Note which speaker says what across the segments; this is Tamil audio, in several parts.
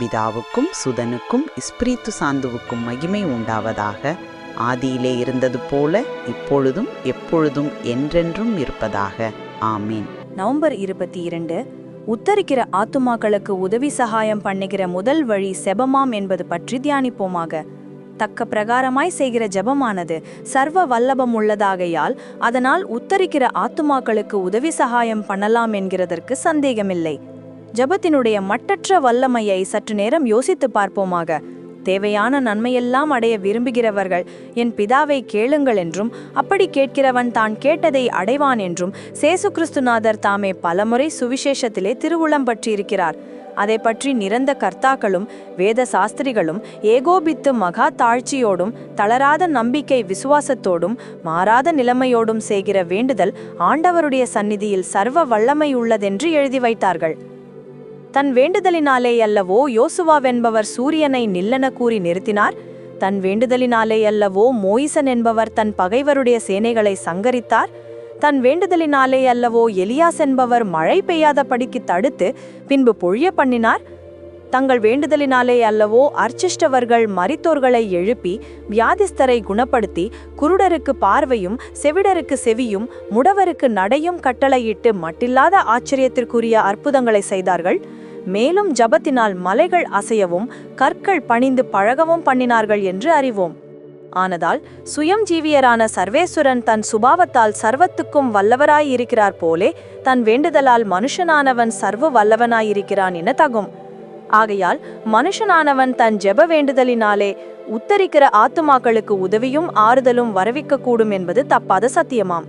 Speaker 1: பிதாவுக்கும் சுதனுக்கும் இஸ்பிரித்து சாந்துவுக்கும் மகிமை உண்டாவதாக ஆதியிலே இருந்தது போல இப்பொழுதும் எப்பொழுதும் என்றென்றும் இருப்பதாக. ஆமீன்.
Speaker 2: நவம்பர் இருபத்தி இரண்டு. உத்தரிக்கிற ஆத்துமாக்களுக்கு உதவி சகாயம் பண்ணுகிற முதல் வழி செபமாம் என்பது பற்றி தியானிப்போமாக. தக்க பிரகாரமாய் செய்கிற ஜெபமானது சர்வ வல்லபம் உள்ளதாகையால் அதனால் உத்தரிக்கிற ஆத்துமாக்களுக்கு உதவி சகாயம் பண்ணலாம் என்கிறதற்கு சந்தேகமில்லை. ஜெபத்தினுடைய மட்டற்ற வல்லமையை சற்று நேரம் யோசித்து பார்ப்போமாக. தேவையான நன்மையெல்லாம் அடைய விரும்புகிறவர்கள் என் பிதாவை கேளுங்கள் என்றும் அப்படி கேட்கிறவன் தான் கேட்டதை அடைவான் என்றும் சேசு கிறிஸ்துநாதர் தாமே பலமுறை சுவிசேஷத்திலே திருவுளம் பற்றியிருக்கிறார். அதை பற்றி நிறந்த கர்த்தாக்களும் வேத சாஸ்திரிகளும் ஏகோபித்து மகா தாழ்ச்சியோடும் தளராத நம்பிக்கை விசுவாசத்தோடும் மாறாத நிலைமையோடும் செய்கிற வேண்டுதல் ஆண்டவருடைய சந்நிதியில் சர்வ வல்லமை உள்ளதென்று எழுதி வைத்தார்கள். தன் வேண்டுதலினாலே அல்லவோ யோசுவாவென்பவர் சூரியனை நில்லென கூறி நிறுத்தினார். தன் வேண்டுதலினாலே அல்லவோ மோயிசன் என்பவர் தன் பகைவருடைய சேனைகளை சங்கரித்தார். தன் வேண்டுதலினாலே அல்லவோ எலியாஸ் என்பவர் மழை பெய்யாதபடிக்கு தடுத்து பின்பு பொழிய பண்ணினார். தங்கள் வேண்டுதலினாலே அல்லவோ அர்ச்சிஷ்டவர்கள் மரித்தோர்களை எழுப்பி வியாதிஸ்தரை குணப்படுத்தி குருடருக்கு பார்வையும் செவிடருக்கு செவியும் முடவருக்கு நடையும் கட்டளையிட்டு மட்டில்லாத ஆச்சரியத்திற்குரிய அற்புதங்களை செய்தார்கள். மேலும் ஜபத்தினால் மலைகள் அசையவும் கற்கள் பணிந்து பழகவும் பண்ணினார்கள் என்று அறிவோம். ஆனதால் சுயம் ஜீவியரான சர்வேஸ்வரன் தன் சுபாவத்தால் சர்வத்துக்கும் வல்லவராயிருக்கிறார் போலே தன் வேண்டுதலால் மனுஷனானவன் சர்வ வல்லவனாயிருக்கிறான் என தகும். ஆகையால் மனுஷனானவன் தன் ஜெப வேண்டுதலினாலே உத்தரிக்கிற ஆத்துமாக்களுக்கு உதவியும் ஆறுதலும் வரவிக்கக்கூடும் என்பது தப்பாத சத்தியமாம்.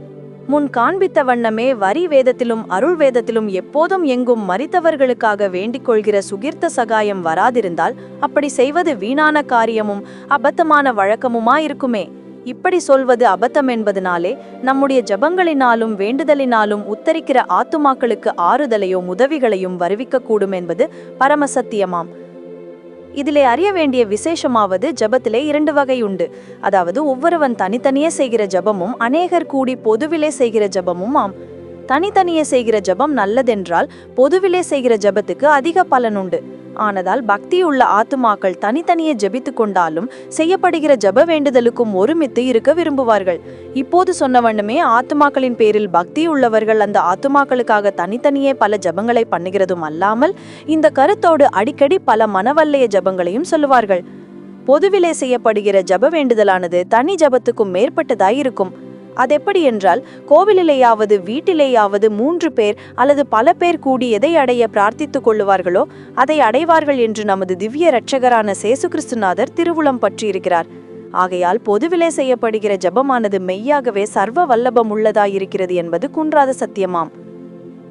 Speaker 2: முன் காண்பித்த வண்ணமே வரி வேதத்திலும் அருள் வேதத்திலும் எப்போதும் எங்கும் மறித்தவர்களுக்காக வேண்டிக் கொள்கிற சுகிர்த்த சகாயம் வராதிருந்தால் அப்படி செய்வது வீணான காரியமும் அபத்தமான வழக்கமுமாயிருக்குமே. இப்படி சொல்வது அபத்தம் என்பதனாலே நம்முடைய ஜபங்களினாலும் வேண்டுதலினாலும் உத்தரிக்கிற ஆத்துமாக்களுக்கு ஆறுதலையும் உதவிகளையும் வருவிக்கக்கூடும் என்பது பரமசத்தியமாம் இதிலே அறிய வேண்டிய விசேஷமாவது ஜபத்திலே இரண்டு வகை உண்டு. அதாவது ஒவ்வொருவன் தனித்தனியே செய்கிற ஜபமும் அநேகர் கூடி பொதுவிலே செய்கிற ஜபமும் ஆம். தனித்தனியே செய்கிற ஜபம் நல்லதென்றால் பொதுவிலே செய்கிற ஜபத்துக்கு அதிக பலன் உண்டு. ஆனதால் பக்தியுள்ள ஆத்துமாக்கள் தனித்தனியே ஜெபித்து கொண்டாலும் செய்யப்படுகிற ஜப வேண்டுதலுக்கும் ஒருமித்து இருக்க விரும்புவார்கள். இப்போது சொன்ன வண்ணமே ஆத்துமாக்களின் பேரில் பக்தி உள்ளவர்கள் அந்த ஆத்துமாக்களுக்காக தனித்தனியே பல ஜபங்களை பண்ணுகிறதும் அல்லாமல் இந்த கருத்தோடு அடிக்கடி பல மனவல்லைய ஜபங்களையும் சொல்லுவார்கள். பொதுவிலே செய்யப்படுகிற ஜப வேண்டுதலானது தனி ஜபத்துக்கும் மேற்பட்டதாயிருக்கும். அதெப்படி என்றால் கோவிலிலேயாவது வீட்டிலேயாவது மூன்று பேர் அல்லது பல பேர் கூடி எதை அடைய பிரார்த்தித்துக் கொள்ளுவார்களோ அதை அடைவார்கள் என்று நமது திவ்ய இரட்சகரான சேசு கிறிஸ்துநாதர் திருவுளம் பற்றியிருக்கிறார். ஆகையால் பொதுவிலே செய்யப்படுகிற ஜபமானது மெய்யாகவே சர்வ வல்லபம் உள்ளதாயிருக்கிறது என்பது குன்றாத சத்தியமாம்.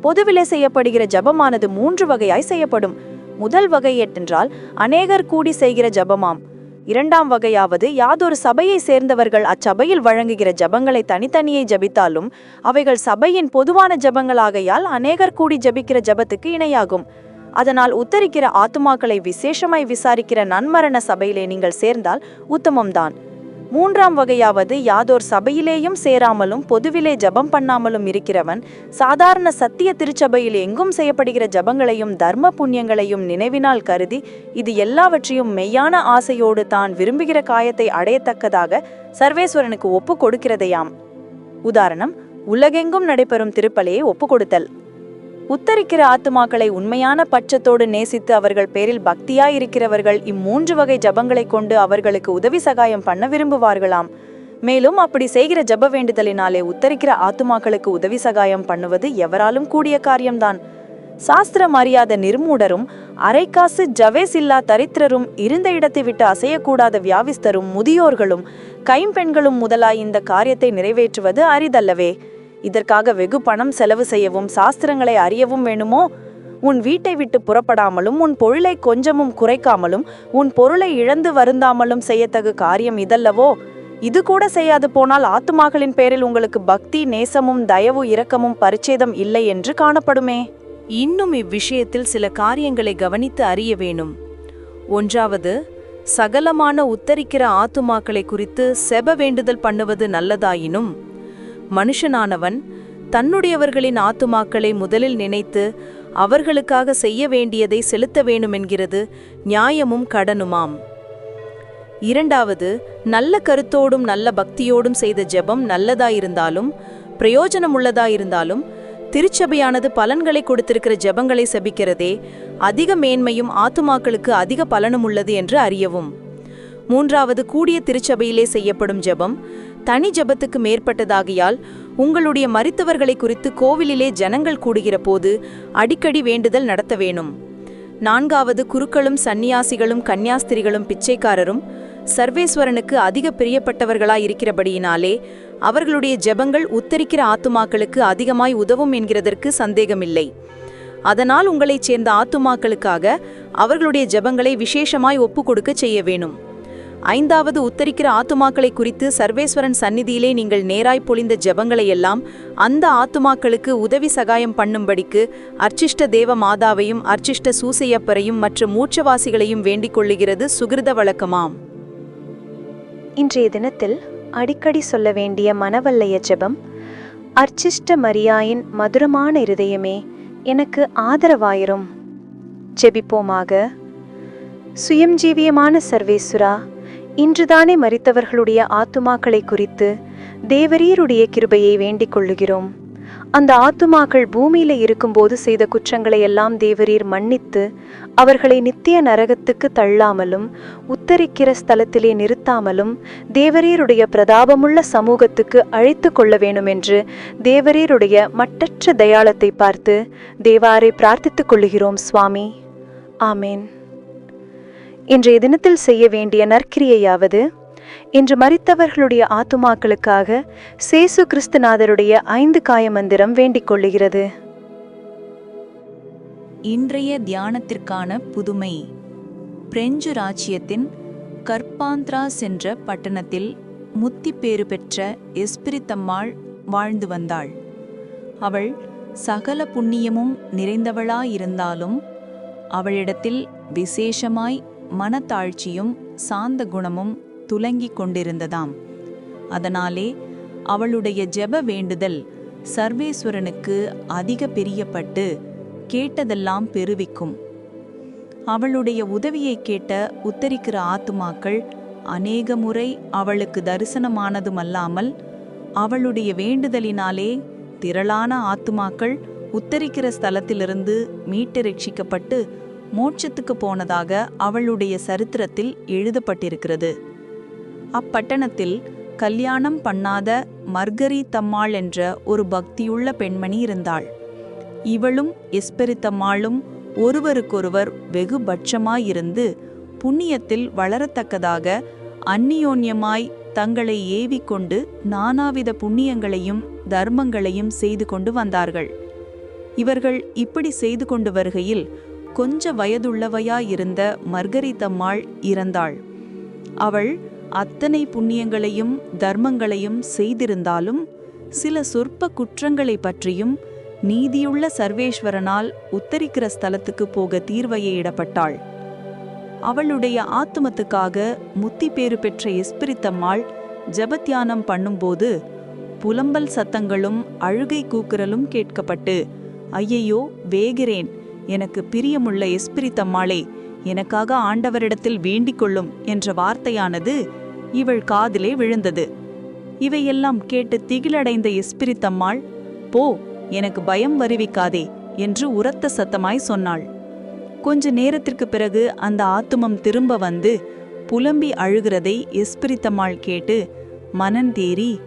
Speaker 2: பொதுவிலே செய்யப்படுகிற ஜபமானது மூன்று வகையாய் செய்யப்படும். முதல் வகை எட்டென்றால் அநேகர் கூடி செய்கிற ஜபமாம். இரண்டாம் வகையாவது யாதொரு சபையை சேர்ந்தவர்கள் அச்சபையில் வழங்குகிற ஜபங்களை தனித்தனியே ஜபித்தாலும் அவைகள் சபையின் பொதுவான ஜபங்களாகையால் அநேகர் கூடி ஜபிக்கிற ஜபத்துக்கு இணையாகும். அதனால் உத்தரிக்கிற ஆத்துமாக்களை விசேஷமாய் விசாரிக்கிற நன்மரண சபையிலே நீங்கள் சேர்ந்தால் உத்தமம்தான். மூன்றாம் வகையாவது யாதோர் சபையிலேயும் சேராமலும் பொதுவிலே ஜபம் பண்ணாமலும் இருக்கிறவன் சாதாரண சத்திய திருச்சபையில் எங்கும் செய்யப்படுகிற ஜபங்களையும் தர்ம புண்ணியங்களையும் நினைவினால் கருதி இது எல்லாவற்றையும் மெய்யான ஆசையோடு தான் விரும்புகிற காயத்தை அடையத்தக்கதாக சர்வேஸ்வரனுக்கு ஒப்பு கொடுக்கிறதையாம். உதாரணம் உலகெங்கும் நடைபெறும் திருப்பலையை ஒப்பு கொடுத்தல். உத்தரிக்கிற ஆத்துமாக்களை உண்மையான பட்சத்தோடு நேசித்து அவர்கள் பேரில் பக்தியாயிருக்கிறவர்கள் இம்மூன்று வகை ஜபங்களை கொண்டு அவர்களுக்கு உதவி சகாயம் பண்ண விரும்புவார்களாம். மேலும் அப்படி செய்கிற ஜப வேண்டுதலினாலே உத்தரிக்கிற ஆத்துமாக்களுக்கு உதவி சகாயம் பண்ணுவது எவராலும் கூடிய காரியம்தான். சாஸ்திரம் அறியாத நிர்மூடரும் அரைக்காசு ஜவேஸ் இல்லா தரித்திரரும் இருந்த இடத்தை விட்டு அசையக்கூடாத வியாவிஸ்தரும் முதியோர்களும் கைம்பெண்களும் முதலாய் இந்த காரியத்தை நிறைவேற்றுவது அரிதல்லவே. இதற்காக வெகு பணம் செலவு செய்யவும் சாஸ்திரங்களை அறியவும் வேணுமோ? உன் வீட்டை விட்டு புறப்படாமலும் உன் பொருளை கொஞ்சமும் குறைக்காமலும் உன் பொருளை இழந்து வருந்தாமலும் செய்யத்தகு காரியம் இதல்லவோ? இது கூட செய்யாது போனால் ஆத்துமாக்களின் பேரில் உங்களுக்கு பக்தி நேசமும் தயவு இரக்கமும் பரிச்சேதம் இல்லை என்று காணப்படுமே. இன்னும் இவ்விஷயத்தில் சில காரியங்களை கவனித்து அறிய வேணும். ஒன்றாவது சகலமான உத்தரிக்கிற ஆத்துமாக்களை குறித்து செப வேண்டுதல் பண்ணுவது நல்லதாயினும் மனுஷனானவன் தன்னுடையவர்களின் ஆத்துமாக்களை முதலில் நினைத்து அவர்களுக்காக செய்ய வேண்டியதை செலுத்த வேணுமென்கிறது நியாயமும் கடனுமாம். இரண்டாவது நல்ல கருத்தோடும் நல்ல பக்தியோடும் செய்த ஜெபம் நல்லதாயிருந்தாலும் பிரயோஜனமுள்ளதாயிருந்தாலும் திருச்சபையானது பலன்களை கொடுத்திருக்கிற ஜெபங்களை செபிக்கிறதே அதிக மேன்மையும் ஆத்துமாக்களுக்கு அதிக பலனும் உள்ளது என்று அறியவும். மூன்றாவது கூடிய திருச்சபையிலே செய்யப்படும் ஜெபம். தனி ஜெபத்துக்கு மேற்பட்டதாகியால் உங்களுடைய மறித்தவர்களை குறித்து கோவிலிலே ஜனங்கள் கூடுகிற போது அடிக்கடி வேண்டுதல் நடத்த வேணும். நான்காவது குருக்களும் சந்நியாசிகளும் கன்னியாஸ்திரிகளும் பிச்சைக்காரரும் சர்வேஸ்வரனுக்கு அதிக பிரியப்பட்டவர்களாய் இருக்கிறபடியினாலே அவர்களுடைய ஜெபங்கள் உத்தரிக்கிற ஆத்துமாக்களுக்கு அதிகமாய் உதவும் என்கிறதற்கு சந்தேகமில்லை. அதனால் உங்களைச் சேர்ந்த ஆத்துமாக்களுக்காக அவர்களுடைய ஜெபங்களை விசேஷமாய் ஒப்புக்கொடுக்க செய்ய வேணும். ஐந்தாவது உத்தரிக்கிற ஆத்துமாக்களை குறித்து சர்வேஸ்வரன் சந்நிதியிலே நீங்கள் நேராய் பொழிந்த ஜெபங்களையெல்லாம் அந்த ஆத்துமாக்களுக்கு உதவி சகாயம் பண்ணும்படிக்கு அர்ச்சிஷ்ட தேவ மாதாவையும் அர்ச்சிஷ்ட சூசையப்பரையும் மற்ற மூச்சவாசிகளையும் வேண்டிக் கொள்ளுகிறது சுகிருத வழக்கமாம்.
Speaker 3: இன்றைய தினத்தில் அடிக்கடி சொல்ல வேண்டிய மனவல்லைய ஜெபம் அர்ச்சிஷ்ட மரியாயின் மதுரமான இருதயமே எனக்கு ஆதரவாயிரும். ஜெபிப்போமாக. சுயம் ஜீவியமான சர்வேசுரா இன்றுதானே மறித்தவர்களுடைய ஆத்துமாக்களை குறித்து தேவரீருடைய கிருபையை வேண்டிக் கொள்ளுகிறோம். அந்த ஆத்துமாக்கள் பூமியில இருக்கும்போது செய்த குற்றங்களை எல்லாம் தேவரீர் மன்னித்து அவர்களை நித்திய நரகத்துக்கு தள்ளாமலும் உத்தரிக்கிற ஸ்தலத்திலே நிறுத்தாமலும் தேவரீருடைய பிரதாபமுள்ள சமூகத்துக்கு அழைத்து கொள்ள வேணுமென்று தேவரீருடைய மட்டற்ற தயாளத்தை பார்த்து தேவாரை பிரார்த்தித்துக் கொள்ளுகிறோம் சுவாமி. ஆமேன். இன்றைய தினத்தில் செய்ய வேண்டிய நற்கிரியையாவது இன்று மறித்தவர்களுடைய ஆத்துமாக்களுக்காக சேசு கிறிஸ்துநாதருடைய ஐந்து காய மந்திரம் வேண்டிக் கொள்ளுகிறது.
Speaker 4: இன்றைய தியானத்திற்கான புதுமை. பிரெஞ்சு ராச்சியத்தின் கர்பாந்த்ராஸ் என்ற பட்டணத்தில் முத்திப்பேறு பெற்ற எஸ்பிரித்தம்மாள் வாழ்ந்து வந்தாள். அவள் சகல புண்ணியமும் நிறைந்தவளாயிருந்தாலும் அவளிடத்தில் விசேஷமாய் மனத்தாழ்ச்சியும் சாந்த குணமும் துலங்கிக் கொண்டிருந்ததாம். அதனாலே அவளுடைய ஜெப வேண்டுதல் சர்வேஸ்வரனுக்கு அதிக பிரியப்பட்டு கேட்டதெல்லாம் பெருவிக்கும். அவளுடைய உதவியை கேட்ட உத்தரிக்கிற ஆத்துமாக்கள் அநேக முறை அவளுக்கு தரிசனமானதுமல்லாமல் அவளுடைய வேண்டுதலினாலே திரளான ஆத்துமாக்கள் உத்தரிக்கிற ஸ்தலத்திலிருந்து மீட்டு ரட்சிக்கப்பட்டு மோட்சத்துக்கு போனதாக அவளுடைய சரித்திரத்தில் எழுதப்பட்டிருக்கிறது. அப்பட்டணத்தில் கல்யாணம் பண்ணாத மர்கரி தம்மாள் என்ற ஒரு பக்தியுள்ள பெண்மணி இருந்தாள். இவளும் எஸ்பெரித்தம்மாளும் ஒருவருக்கொருவர் வெகு பட்சமாயிருந்து புண்ணியத்தில் வளரத்தக்கதாக அந்நியோன்யமாய் தங்களை ஏவிக்கொண்டு நானாவித புண்ணியங்களையும் தர்மங்களையும் செய்து கொண்டு வந்தார்கள். இவர்கள் இப்படி செய்து கொண்டு வருகையில் கொஞ்ச வயதுள்ளவையாயிருந்த மர்கரித்தம்மாள் இறந்தாள். அவள் அத்தனை புண்ணியங்களையும் தர்மங்களையும் செய்திருந்தாலும் சில சொற்ப குற்றங்களை பற்றியும் நீதியுள்ள சர்வேஸ்வரனால் உத்தரிக்கிற ஸ்தலத்துக்கு போக தீர்வையிடப்பட்டாள் அவளுடைய ஆத்துமத்துக்காக முத்தி பேறு பெற்ற எஸ்பிரித்தம்மாள் ஜபத்தியானம் பண்ணும்போது புலம்பல் சத்தங்களும் அழுகை கூக்குரலும் கேட்கப்பட்டு ஐயையோ வேகிறேன். எனக்கு பிரியமுள்ள எஸ்பிரித்தம்மாளே எனக்காக ஆண்டவரிடத்தில் வேண்டிக் கொள்ளும் என்ற வார்த்தையானது இவள் காதிலே விழுந்தது. இவையெல்லாம் கேட்டு திகிலடைந்த எஸ்பிரித்தம்மாள் போ எனக்கு பயம் வருவிக்காதே என்று உரத்த சத்தமாய் சொன்னாள். கொஞ்ச நேரத்திற்கு பிறகு அந்த ஆத்துமம் திரும்ப வந்து புலம்பி அழுகிறதை எஸ்பிரித்தம்மாள் கேட்டு மனந்தேறி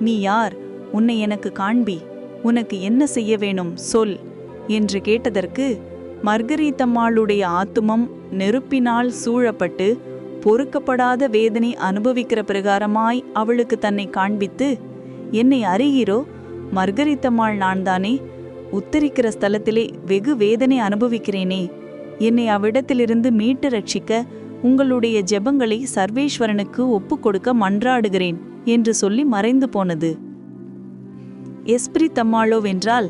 Speaker 4: நீ யார்? உன்னை எனக்கு காண்பி உனக்கு என்ன செய்ய வேணும்? சொல். என்று கேட்டதற்கு மர்கரீத்தம்மாளுடைய ஆத்துமம் நெருப்பினால் சூழப்பட்டு பொறுக்கப்படாத வேதனை அனுபவிக்கிற பிரகாரமாய் அவளுக்கு தன்னை காண்பித்து என்னை அறிகிறோ மர்கரித்தம்மாள் நான்தானே? உத்தரிக்கிற ஸ்தலத்திலே வெகு வேதனை அனுபவிக்கிறேனே. என்னை அவ்விடத்திலிருந்து மீட்டு ரட்சிக்க உங்களுடைய ஜெபங்களை சர்வேஸ்வரனுக்கு ஒப்பு கொடுக்க மன்றாடுகிறேன் என்று சொல்லி மறைந்து போனது. எஸ்பிரி தம்மாளோவென்றால்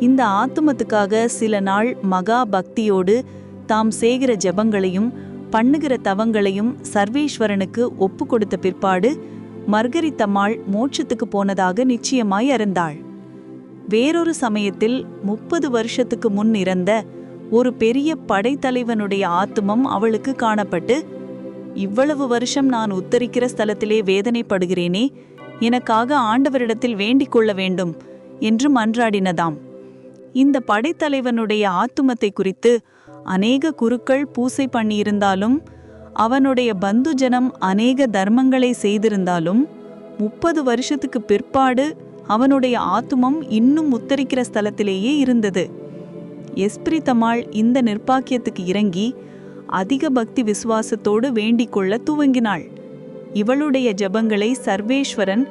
Speaker 4: இந்த ஆத்துமத்துக்காக சில நாள் மகா பக்தியோடு தாம் செய்கிற ஜெபங்களையும் பண்ணுகிற தவங்களையும் சர்வேஸ்வரனுக்கு ஒப்பு கொடுத்த பிற்பாடு மர்கரித்தம்மாள் மோட்சத்துக்கு போனதாக நிச்சயமாய் அறிந்தாள் வேறொரு சமயத்தில் முப்பது வருஷத்துக்கு முன் இறந்த ஒரு பெரிய படைத்தலைவனுடைய ஆத்துமம் அவளுக்கு காணப்பட்டு இவ்வளவு வருஷம் நான் உத்தரிக்கிற ஸ்தலத்திலே வேதனைப்படுகிறேனே எனக்காக ஆண்டவரிடத்தில் வேண்டிக் கொள்ள வேண்டும் என்று மன்றாடினதாம். இந்த படைத்தலைவனுடைய ஆத்துமத்தை குறித்து அநேக குருக்கள் பூசை பண்ணியிருந்தாலும் அவனுடைய பந்துஜனம் அநேக தர்மங்களை செய்திருந்தாலும் முப்பது வருஷத்துக்கு பிற்பாடு அவனுடைய ஆத்துமம் இன்னும் உத்தரிக்கிற ஸ்தலத்திலேயே இருந்தது. எஸ்பிரித்தம்மாள் இந்த நிர்பாக்கியத்துக்கு இறங்கி அதிக பக்தி விசுவாசத்தோடு வேண்டிக்கொள்ள துவங்கினாள். இவளுடைய ஜெபங்களை சர்வேஸ்வரன்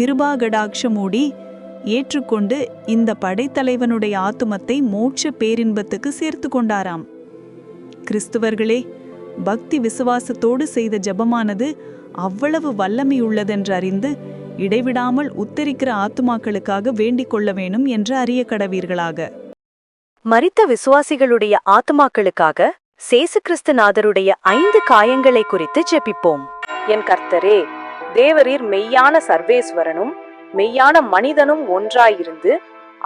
Speaker 4: கிருபாகடாட்சமூடி ஏற்றுக்கொண்டு இந்த படைத்தலைவனுடைய ஆத்துமத்தை மோட்ச பேரின்பத்துக்கு சேர்த்து கொண்டாராம். கிறிஸ்துவர்களே பக்தி விசுவாசத்தோடு செய்த ஜெபமானது அவ்வளவு வல்லமையுள்ளதென்று அறிந்து இடைவிடாமல் உத்தரிக்கிற ஆத்துமாக்களுக்காக வேண்டிக் கொள்ள வேணும் என்று அறிய கடவீர்களாக.
Speaker 3: மறித்த விசுவாசிகளுடைய ஆத்துமாக்களுக்காக சேசு கிறிஸ்துநாதருடைய ஐந்து காயங்களை குறித்து ஜெபிப்போம்.
Speaker 5: என் கர்த்தரே தேவரீர் மெய்யான சர்வேஸ்வரனும் மெய்யான மனிதனும் ஒன்றாயிருந்து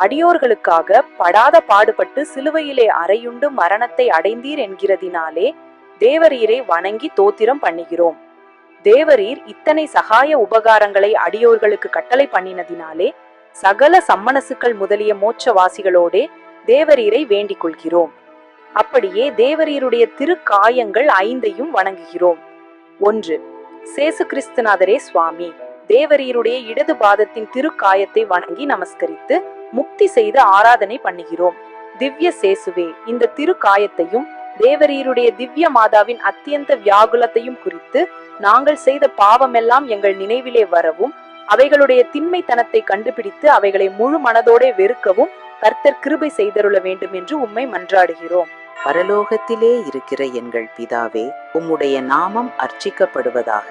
Speaker 5: அடியோர்களுக்காக படாத பாடுபட்டு சிலுவையிலே அறையுண்டு மரணத்தை அடைந்தீர் என்கிறதினாலே தேவரீரை வணங்கி தோத்திரம் பண்ணுகிறோம். தேவரீர் இத்தனை சகாய உபகாரங்களை அடியோர்களுக்கு கட்டளை பண்ணினதினாலே சகல சம்மனசுக்கள் முதலிய மோட்சவாசிகளோடே தேவரீரை வேண்டிக் கொள்கிறோம் அப்படியே தேவரீருடைய திருக்காயங்கள் ஐந்தையும் வணங்குகிறோம். ஒன்று சேசு கிறிஸ்துநாதரே சுவாமி. தேவரீருடைய இடது பாதத்தின் திருக்காயத்தை வணங்கி நமஸ்கரித்து முக்தி செய்து ஆராதனை பண்ணுகிறோம். திவ்ய சேசுவே இந்த திருக்காயத்தையும் தேவரீருடைய திவ்ய மாதாவின் அத்தியந்த வியாகுலத்தையும் குறித்து நாங்கள் செய்த பாவமெல்லாம் எங்கள் நினைவிலே வரவும் அவைகளுடைய திண்மைத்தனத்தை கண்டுபிடித்து அவைகளை முழு மனதோட வெறுக்கவும் கர்த்தர் கிருபை செய்தருள வேண்டும் என்று உம்மை மன்றாடுகிறோம்.
Speaker 1: பரலோகத்திலே இருக்கிற எங்கள் பிதாவே உம்முடைய நாமம் அர்ச்சிக்கப்படுவதாக.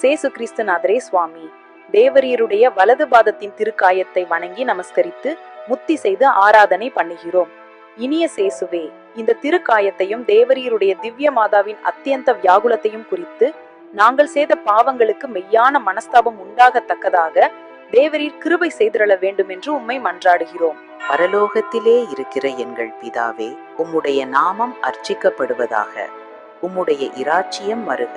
Speaker 5: சேசு கிறிஸ்துநாதரே சுவாமி. தேவரீருடைய வலது பாதத்தின் திருக்காயத்தை வணங்கி நமஸ்கரித்து முத்தி செய்து ஆராதனை பண்ணுகிறோம். இனிய சேசுவே இந்த திருக்காயத்தையும் தேவரீருடைய திவ்ய மாதாவின் அத்தியந்த வியாகுலத்தையும் குறித்து நாங்கள் செய்த பாவங்களுக்கு மெய்யான மனஸ்தாபம் உண்டாகத்தக்கதாக தேவரீர் கிருபை செய்திரள வேண்டும் என்று உம்மை மன்றாடுகிறோம்.
Speaker 1: பரலோகத்திலே இருக்கிற எங்கள் பிதாவே உம்முடைய நாமம் அர்ச்சிக்கப்படுவதாக உம்முடைய இராச்சியம் வருக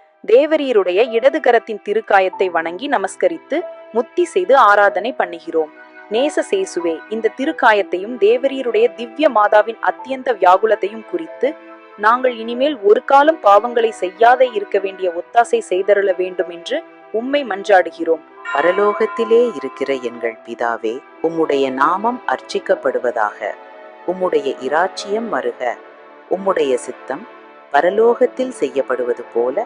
Speaker 5: தேவரீருடைய இடது கரத்தின் திருக்காயத்தை வணங்கி நமஸ்கரித்து முத்தி செய்து ஆராதனை பண்ணுகிறோம். நேச சேசுவே இந்த திருக்காயத்தையும் தேவரீருடைய திவ்ய மாதாவின் அத்தியந்த வியாகுலத்தையும் குறித்து நாங்கள் இனிமேல் ஒரு காலம் பாவங்களை செய்யாதே இருக்க வேண்டிய ஒத்தாசை செய்தருள வேண்டும் என்று உம்மை மன்றாடுகிறோம்.
Speaker 1: பரலோகத்திலே இருக்கிற எங்கள் பிதாவே உம்முடைய நாமம் அர்ச்சிக்கப்படுவதாக உம்முடைய இராச்சியம் வருக உம்முடைய சித்தம் பரலோகத்தில் செய்யப்படுவது போல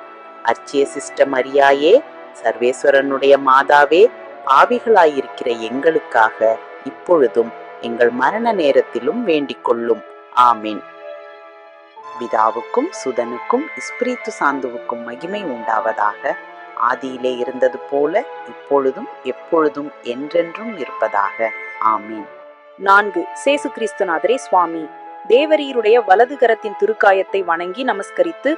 Speaker 1: அர்ச்சிய சிஸ்ட மரியாயே சர்வேஸ்வரனுடைய மாதாவே பாவிகளாயிருக்கிற எங்களுக்காக இப்பொழுதும் எங்கள் மரண நேரத்திலும் வேண்டிக் கொள்ளும். ஆமீன். பிதாவுக்கும் சுதனுக்கும் இஸ்பிரித்து சாந்துவுக்கும் மகிமை உண்டாவதாக ஆதியிலே இருந்தது போல இப்பொழுதும் எப்பொழுதும் என்றென்றும் இருப்பதாக. ஆமீன்.
Speaker 5: நான்கு சேசு கிறிஸ்துநாதரே சுவாமி. தேவரீருடைய வலது கரத்தின் திருக்காயத்தை வணங்கி நமஸ்கரித்து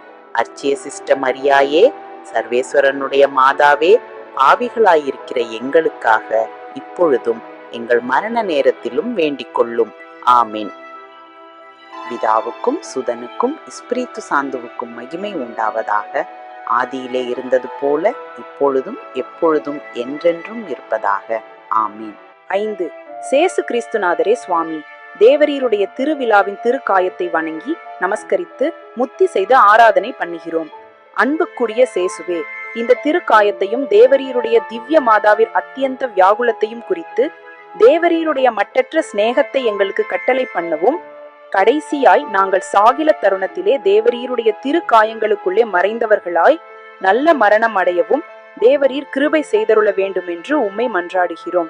Speaker 1: அர்ச்சிய சிஸ்ட மரியாயே சர்வேஸ்வரனுடைய மாதாவே பாவிகளாயிருக்கிற எங்களுக்காக இப்பொழுதும் எங்கள் மரண நேரத்திலும் வேண்டிக் கொள்ளும் ஆமீன். பிதாவுக்கும் சுதனுக்கும் இஸ்பிரித்து சாந்துவுக்கும் மகிமை உண்டாவதாக ஆதியிலே இருந்தது போல இப்பொழுதும் எப்பொழுதும் என்றென்றும் இருப்பதாக. ஆமீன்.
Speaker 5: ஐந்து. சேசு கிறிஸ்துநாதரே சுவாமி. தேவரீருடைய திருவிழாவின் திருக்காயத்தை வணங்கி நமஸ்கரித்து முத்தி செய்து ஆராதனை பண்ணுகிறோம். அன்புக்குரிய சேசுவே இந்த திருக்காயத்தையும் தேவரீருடைய திவ்ய மாதாவின் அத்தியந்த வியாகுலத்தையும் குறித்து தேவரீருடைய மட்டற்ற சிநேகத்தை எங்களுக்கு கட்டளை பண்ணவும் கடைசியாய் நாங்கள் சாகில தருணத்திலே தேவரீருடைய திருக்காயங்களுக்குள்ளே மறைந்தவர்களாய் நல்ல மரணம் அடையவும் தேவரீர் கிருபை செய்தருள வேண்டும் என்று உம்மை மன்றாடுகிறோம்.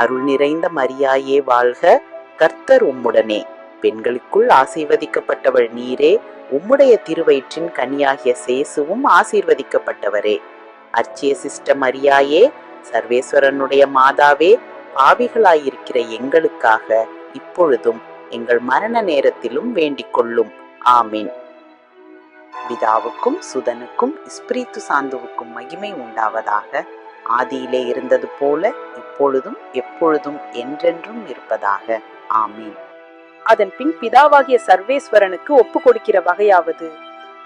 Speaker 1: அருள் நிறைந்த மரியாயே வாழ்க கர்த்தர் உம்முடனே. பெண்களுக்குள் ஆசீர்வதிக்கப்பட்டவள் நீரே உம்முடைய திருவயிற்றின் கனியாகிய சேசுவும் ஆசீர்வதிக்கப்பட்டவரே. அர்ச்சிய சிஸ்ட மரியாயே சர்வேஸ்வரனுடைய மாதாவே பாவிகளாயிருக்கிற எங்களுக்காக இப்பொழுதும் எங்கள் மரண நேரத்திலும் வேண்டிக் கொள்ளும் ஆமீன். பிதாவுக்கும் சுதனுக்கும் இஸ்பிரித்து சாந்துவுக்கும் மகிமை உண்டாவதாக. ஆதியிலே இருந்தது போல இப்பொழுதும் எப்பொழுதும் என்றென்றும் இருப்பதாக. ஆமீன்.
Speaker 5: அதன் பின் பிதாவாகிய சர்வேஸ்வரனுக்கு ஒப்பு கொடுக்கிற வகையாவது.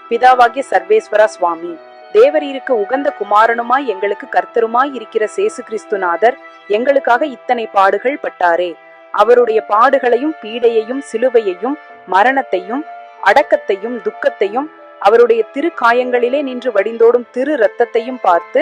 Speaker 5: பிதாவாகிய சர்வேஸ்வரா சுவாமி தேவரீருக்கு உகந்த குமாரனுமாய் எங்களுக்கு கர்த்தருமாய் இருக்கிற சேசு கிறிஸ்துநாதர் எங்களுக்காக இத்தனை பாடுகள் பட்டாரே. அவருடைய பாடுகளையும் பீடையையும் சிலுவையையும் மரணத்தையும் அடக்கத்தையும் துக்கத்தையும் அவருடைய திரு காயங்களிலே நின்று வடிந்தோடும் திரு இரத்தத்தையும் பார்த்து